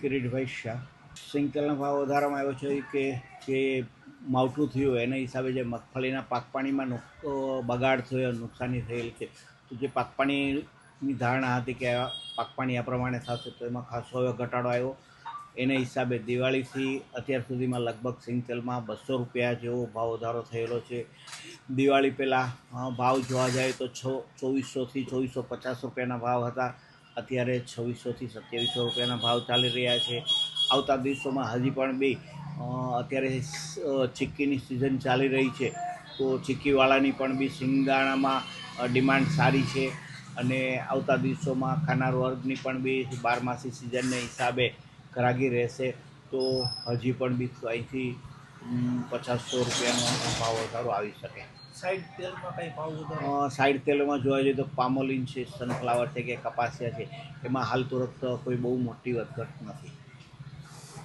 કિરીટભાઈ શાહ. સિંગતેલનો ભાવ વધારવામાં આવ્યો છે કે જે માવઠું થયું એના હિસાબે જે મગફળીના પાકપાણીમાં નુક બગાડ થયો, નુકસાની થયેલ છે. તો જે પાકપાણીની ધારણા હતી કે આ પાકપાણી આ પ્રમાણે થશે, તો એમાં ખાસો એવો ઘટાડો આવ્યો. એને હિસાબે દિવાળીથી અત્યાર સુધીમાં લગભગ સિંગતેલમાં બસો રૂપિયા જેવો ભાવ વધારો થયેલો છે. દિવાળી પહેલાં ભાવ જોવા જાય તો છ, ચોવીસોથી ચોવીસો પચાસ રૂપિયાના ભાવ હતા. અત્યારે છવ્વીસોથી સત્યાવીસો રૂપિયાના ભાવ ચાલી રહ્યા છે. આવતા દિવસોમાં હજી પણ બી અત્યારે ચીક્કીની સિઝન ચાલી રહી છે. તો ચીક્કીવાળાની પણ બી સિંગાણામાં ડિમાન્ડ સારી છે. અને આવતા દિવસોમાં ખાનાર વર્ગની પણ બી બારમાસી સિઝનને હિસાબે ઘરાગી રહેશે. તો હજી પણ બી અહીંથી પચાસસો રૂપિયાનો ભાવ વધારો આવી શકે. સાઈડ તેલમાં કઈ ભાવ વધારો? સાઈડ તેલમાં જોવા જઈએ તો પામોલિન છે સનફ્લાવર છે કે કપાસિયા છે, એમાં હાલ તુરત કોઈ બહુ મોટી વધઘટ નથી.